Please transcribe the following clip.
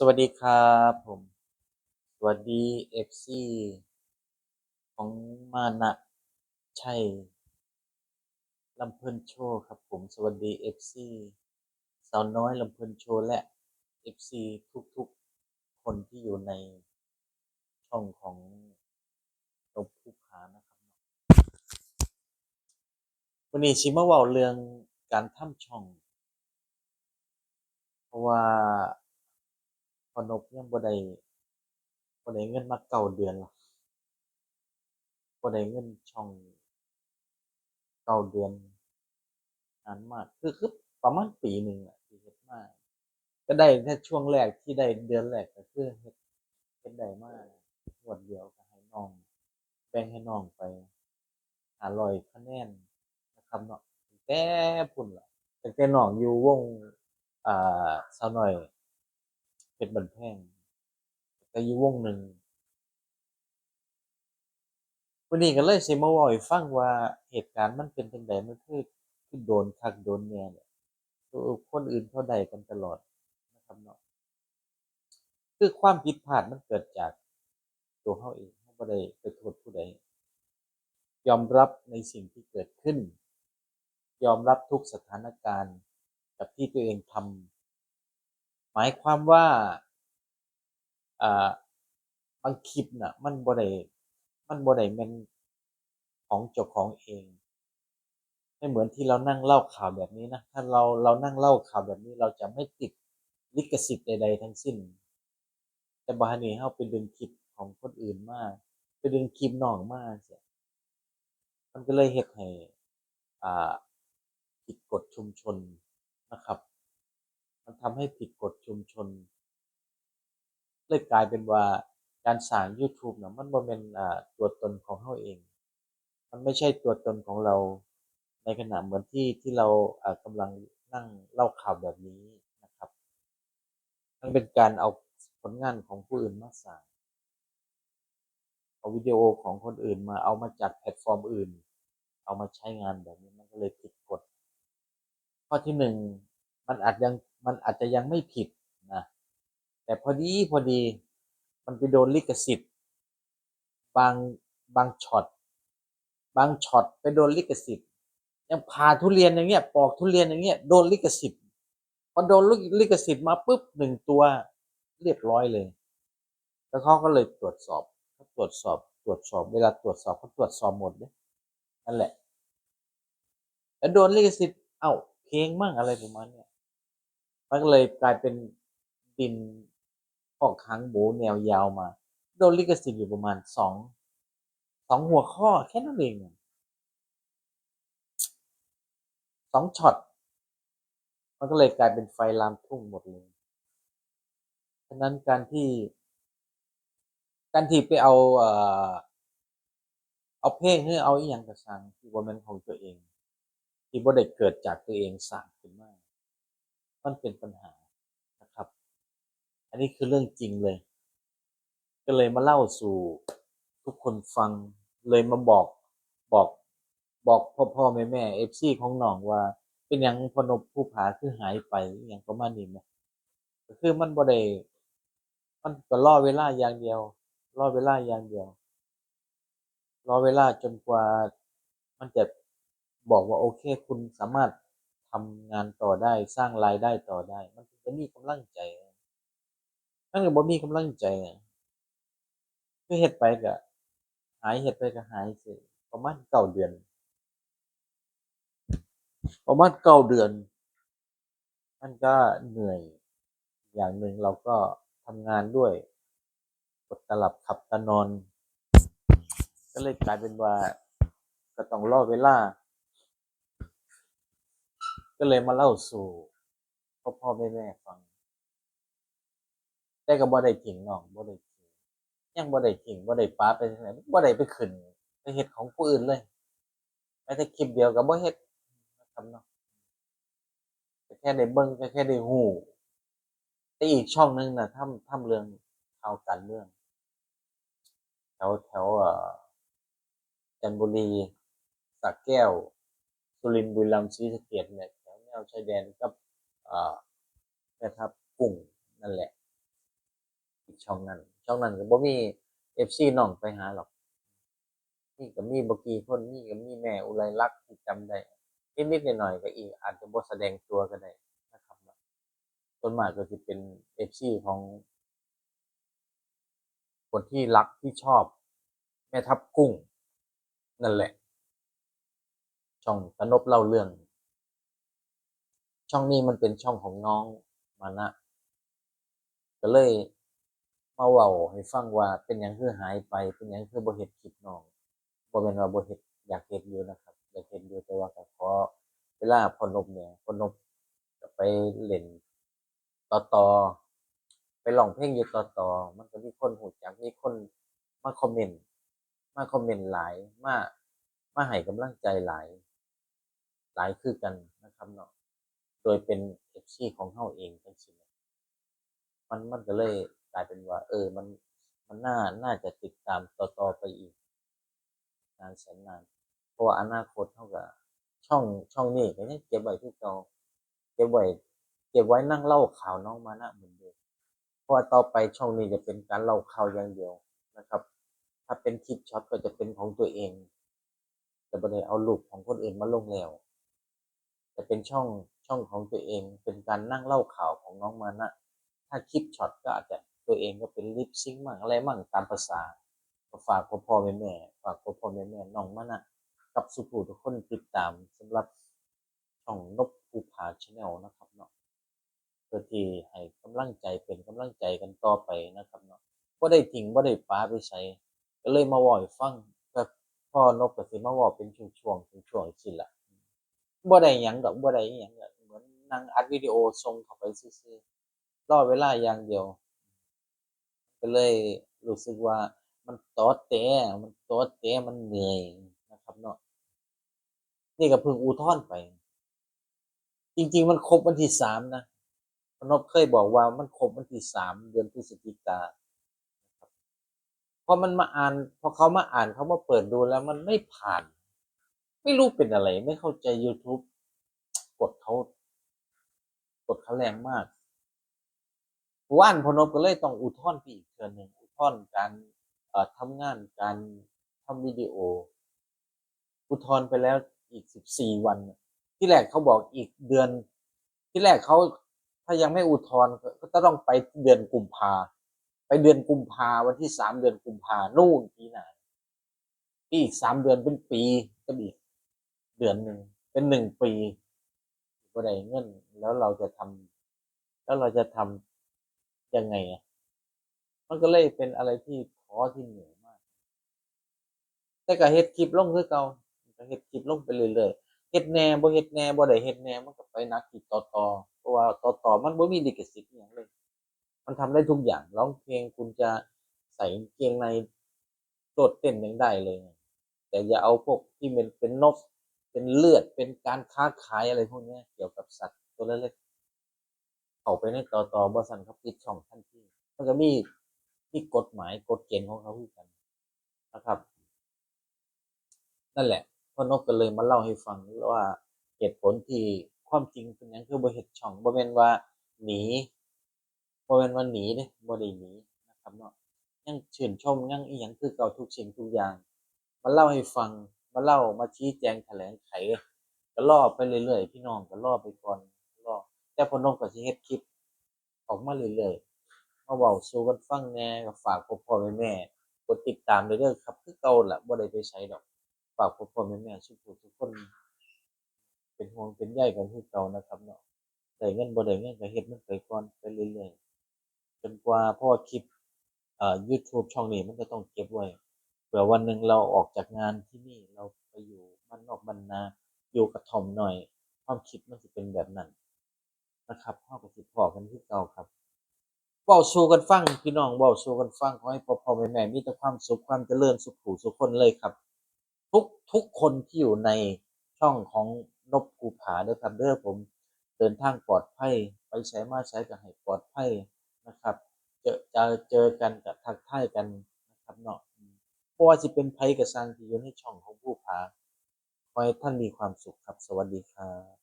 สวัสดีครับผม สวัสดีเอฟซีของมานะชัยลำเพลินโชว์ครับผม สวัสดีเอฟซีสาวน้อยลำเพลินโชว์และเอฟซีทุกๆ คนที่อยู่ในช่องของตบผู้ผานะครับวันนี้ชิมาว่าเรื่องการทำช่อง เพราะว่า อนบยังบ่ได้บ่ได้เงินมาเก้าเดือนล้วบ่ได้เงินช่องเก้าเดือนนานมากคือคือประมาณปีหนึ่งอะที่เฮ็ดมาก็ได้แค่ช่วงแรกที่ได้เดือนแรกก็คือเฮ็ดเฮ็ดได้มางวดเดียวก็ให้น้องแบ่งให้น้องไปหาร้อยคะแนนนะครับเนาะแต่พุ่นล่ะแต่น้องอยู่วงอ่าสาวน้อย เพชรบันแพงแต่อยู่วงหนึ่งวันนี้ก็เลยสิมาว้าให้ฟังว่าเหตุการณ์มันเป็นจังไดมันคือคือโดนคักโดนแน่เนี่ยเออคนอื่นเขาได้กันตลอดนะครับเนาะคือความผิดพลาดมันเกิดจากตัวเราเองเราบ่ได้ไปโทษผู้ใดยอมรับในสิ่งที่เกิดขึ้น ยอมรับทุกสถานการณ์กับที่ตัวเองทำห มายความว่าอ่าบางคลิปน่ะ มันบ่ได้มันบ่ได้แม่นของเจ้าของเองไม่เหมือนที่เรานั่งเล่าข่าวแบบนี้นะ ถ้าเราเรานั่งเล่าข่าวแบบนี้เราจะไม่ติดลิขสิทธิ์ใด ๆ ทั้งสิ้น แต่บัดนี้เราไปดึงคลิปของคนอื่นมาก ไปดึงคลิปน้องมาจั่งซี้มันก็เลยเฮ็ดให้อ่าผิดกฎชุมชนนะครับ มันทำให้ผิดกฎชุมชน เลยกลายเป็นว่าการสร้างยูทูบน่ะมันบ่แม่นอ่าตัวตนของเราเอง มันไม่ใช่ตัวตนของเราในขณะเหมือนที่ที่เราอ่ากำลังนั่งเล่าข่าวแบบนี้นะครับ มันเป็นการเอาผลงานของผู้อื่นมาสร้างเอาวิดีโอของคนอื่นมาเอามาจากแพลตฟอร์มอื่น เอามาใช้งานแบบนี้มันก็เลยผิดกฎข้อที่หนึ่งมันอาจยังมันอาจจะยังไม่ผิดนะแต่พอดีพอดีมันไปโดนลิขสิทธิ์ บางบางช็อตบางช็อตไปโดนลิขสิทธิ์ย่างผ่าทุเรียนอย่างเงี้ยปอกทุเรียนอย่างเงี้ยโดนลิขสิทธิ์พอโดนลิขสิทธิ์มาปุ๊บหนึ่งตัวเรียบร้อยเลย แล้วเขาก็เลยตรวจสอบเขาตรวจสอบตรวจสอบเวลาตรวจสอบเขาตรวจสอบหมดเดะนั่นแหละแล้วโดนลิขสิทธิ์เอ้าเพลงมั่งอะไรประมาณเนี้ย มันก็เลยกลายเป็นดินพอกหางหมูแนวยาวมา โดนลิขสิทธิ์อยู่ประมาณสองสองหัวข้อแค่นั้นเองสองช็อตมันก็เลยกลายเป็นไฟลามทุ่งหมดเลยฉะนั้นการที่ การที่ไปเอาเอ่อเอาเพลงหรือเอาอิหยังก็สร้างที่บ่แม่นของตัวเอง ที่บ่ได้เกิดจากตัวเองสร้างขึ้นมา มันเป็นปัญหานะครับ อันนี้คือเรื่องจริงเลย ก็เลยมาเล่าสู่ทุกคนฟังเลยมาบอกบอกบอกพ่อๆแม่ๆ FC ของหน้องว่า เป็นหยังพนพภูผาคือหายไปอิหยังประมาณนี้แหมคือมันบ่ได้มันก็รอเวลาอย่างเดียวรอเวลาอย่างเดียวรอเวลาจนกว่ามันจะบอกว่าโอเค คุณสามารถ ทำงานต่อได้สร้างรายได้ต่อได้ มันถึงจะมีกำลังใจถ้าเกิดบ่มีกำลังใจอะคือเฮ็ดไปก็หายเฮ็ดไปก็หายจั่งซี้ประมาณเก้าเดือน ประมาณเก้าเดือน มันก็เหนื่อย อย่างหนึ่งเราก็ทำงานด้วยอดตาหลับขับตานอน ก็เลยกลายเป็นว่าก็ต้องรอเวลา ก็เลยมาเล่าสู่พ่อๆแม่ๆฟัง แต่ก็บ่ได้ทิ้งน้องบ่ได้ทิ้งยังบ่ได้ทิ้งบ่ได้ปาไปทางไหนบ่ได้ไปขึ้นไปเฮ็ดของผู้อื่นเลยแม้แต่คลิปเดียวก็บ่เฮ็ดนะครับเนาะแค่ได้เบิ่งก็แค่ได้รู้แต่อีกช่องหนึ่งน่ะทำทำเรื่องข่าวการเมืองแถวแถวเอ่อจันบุรีสระแก้ว สุรินทร์บุรีรัมย์ศรีสะเกษเนี่ย แถวชายแดนกับแม่ทัพกุ้งนั่นแหละ อีกช่องนั้น ช่องนั้นก็บ่มี FC น้องไปหาหรอกนี่ก็มีบกี่คนนี่ก็มีแม่อุไรลักษณ์ที่จำได้นิดๆหน่อยๆก็อีกอาจจะบ่แสดงตัวก็ได้นะครับเนาะส่วนมากก็สิเป็น FC ของ คนที่รักที่ชอบ แม่ทัพกุ้ง นั่นแหละ ช่องตนบเล่าเรื่อง ช่องนี้มันเป็นช่องของน้องมานะ ก็เลยมาเว้าให้ฟังว่าเป็นหยังคือหายไป เป็นหยังคือบ่เฮ็ดคลิปน้องบ่แม่นว่าบ่เฮ็ดอยากเฮ็ดอยู่นะครับ อยากเฮ็ดอยู่แต่ว่าก็ขอเวลาพอนบเนี่ยพอนบก็ไปเล่นต่อตไปร้องเพลงอยู่ต่อตมันก็มีคนรู้จักมีคนมาคอมเมนต์มาคอมเมนต์หลายมามาให้กำลังใจหลาย หลายคือกันนะครับเนาะ ดยเป็น FC ของเราเองจังซี้แหมมันมันก็เลยกลายเป็นว่า เออ มันมันน่าน่าจะติดตามต่อๆไปอีกนานแสนนาน เพราะว่าอนาคตเราก็ช่องช่องนี้ก็ยังเก็บไว้คือเก่าเก็บไว้เก็บไว้นั่งเล่าข่าวน้องมานะเหมือนเดิมเพราะว่าต่อไปช่องนี้จะเป็นการเล่าข่าวอย่างเดียวนะครับ ถ้าเป็นคลิปช็อตก็จะเป็นของตัวเองจะบ่ได้เอารูปของคนอื่นมาลงแล้วจะเป็นช่อง ช่องของตัวเองเป็นการนั่งเล่าข่าวของน้องมานะถ้าคลิปช็อตก็อาจจะตัวเองก็เป็น lip sync มั่งอะไรมั่งตามประสาฝากพ่อๆแม่ๆฝากพ่อๆแม่ๆน้องมานะกับสุผู้ทุกคนติดตามสำหรับช่องนบภูผาชาแนลนะครับเนาะเพื่อที่ให้กำลังใจเป็นกำลังใจกันต่อไปนะครับเนาะบ่ได้ทิ้งบ่ได้ป้าไปไสก็เลยมาว้าให้ฟังก็พ่อนบก็สิมาว้าเป็นช่วงๆช่วงๆจังซี้ล่ะบ่ได้หยังดอกบ่ได้หยังก็เหมือน นั่งอัดวิดีโอส่งเข้าไปซื่อๆรอเวลาอย่างเดียว ก็เลยรู้สึกว่ามันตอแต๋มันตอแต๋มันเหนื่อยนะครับเนาะนี่ก็เพิ่งอุทธรณ์ไป จริง ๆ มันครบวันที่3นะพนบเคยบอกว่ามันครบวันที่3เดือนพฤศจิกาพอมันมาอ่านพอเขามาอ่านเขามาเปิดดูแล้วมันไม่ผ่าน ไม่รู้เป็นอะไร ไม่เข้าใจยูทูบกฎเขา เขาแรงมากเมื่อวานพนบก็เลยต้องอุทธรณ์ไปอีกเทื่อหนึ่งอุทธรณ์การทำงานการทำวิดีโอ อุทธรณ์ไปแล้วอีก14วัน ที่แรกเขาบอกอีกเดือน ที่แรกเขาถ้ายังไม่อุทธรณ์ก็จะต้องไปเดือนกุมภาไปเดือนกุมภาวันที่3เดือนกุมภานู่นปีหน้าอีก3เดือนเป็นปีกับอีกเดือนหนึ่งเป็น1ปีบ่ได้เงิน แล้วเราจะทำแล้วเราจะทำยังไงอะมันก็เลยเป็นอะไรที่ท้อที่เหนื่อยมาก แต่ก็เฮ็ดคลิปลงคือเก่าก็เฮ็ดคลิปลงไปเรื่อยๆเฮ็ดแหน่บ่เฮ็ดแหน่บ่ได้เฮ็ดแหน่มันก็ไปนักที่ตตเพราะว่าตตมันบ่มีลิขสิทธิ์อิหยังเลย มันทำได้ทุกอย่างร้องเพลงคุณจะใส่กางเกงในโลดเต้นยังได้เลย แต่อย่าเอาพวกที่มันเป็นนกเป็นเลือดเป็นการค้าขายอะไรพวกนี้เกี่ยวกับสัตว์ ตัวเล็กๆเข้าไปในต่อตบ่ซั้นเขาปิดช่องทันทีมันก็มีมีกฎหมายกฎเกณฑ์ของเขาคือกันนะครับ นั่นแหละพ่อนบก็เลยมาเล่าให้ฟังว่าเหตุผลที่ความจริงเป็นหยังคือบ่เฮ็ดช่องบ่แม่นว่าหนีบ่แม่นว่าหนีเดะบ่ได้หนีนะครับเนาะยังชื่นชมยังอิหยังคือเก่าทุกสิ่งทุกอย่าง มาเล่าให้ฟังมาเล่ามาชี้แจงแถลงไขก็รอไปเรื่อยๆพี่น้องก็รอไปก่อน แต่พอนบก็สิเฮ็ดคลิป ออกมาเรื่อยๆมาเว้าสู่กันฟังแหน่ก็ฝากพ่อๆแม่ๆกดติดตามด้วยเด้อครับ คือเก่าล่ะบ่ได้ไปไสดอก ฝากพ่อๆแม่ๆสุผู้ทุกคน เป็นห่วงเป็นใยกันคือเก่านะครับเนาะได้เงินบ่ได้เงินก็เฮ็ดมันไปก่อนไปเรื่อยๆจนกว่าเพราะว่าคลิปเอ่อยูทูบช่องนี้มันก็ต้องเก็บไว้เผื่อวันหนึ่งเราออกจากงานที่นี่เราไปอยู่บ้านนอกบ้านนาอยู่กระท่อมน้อย ความคิดมันสิเป็นแบบนั้น นะครับเราก็สิพ้อกันคือเก่าครับเว้าสู่กันฟังพี่น้องเว้าสู่กันฟังขอให้พ่อๆแม่ๆมีแต่ความสุขความเจริญสุขุสุขคนเลยครับ ทุกทุกคนที่อยู่ในช่องของนบภูผาเด้อครับเด้อผมเดินทางปลอดภัยไปไสมาไสก็ให้ปลอดภัยนะครับ เจอจะเจอกันก็ทักทายกันนะครับเนาะอืมบ่ว่าสิเป็นไผก็สร้างที่อยู่ในช่องของภูผาขอให้ท่านมีความสุขครับสวัสดีครับ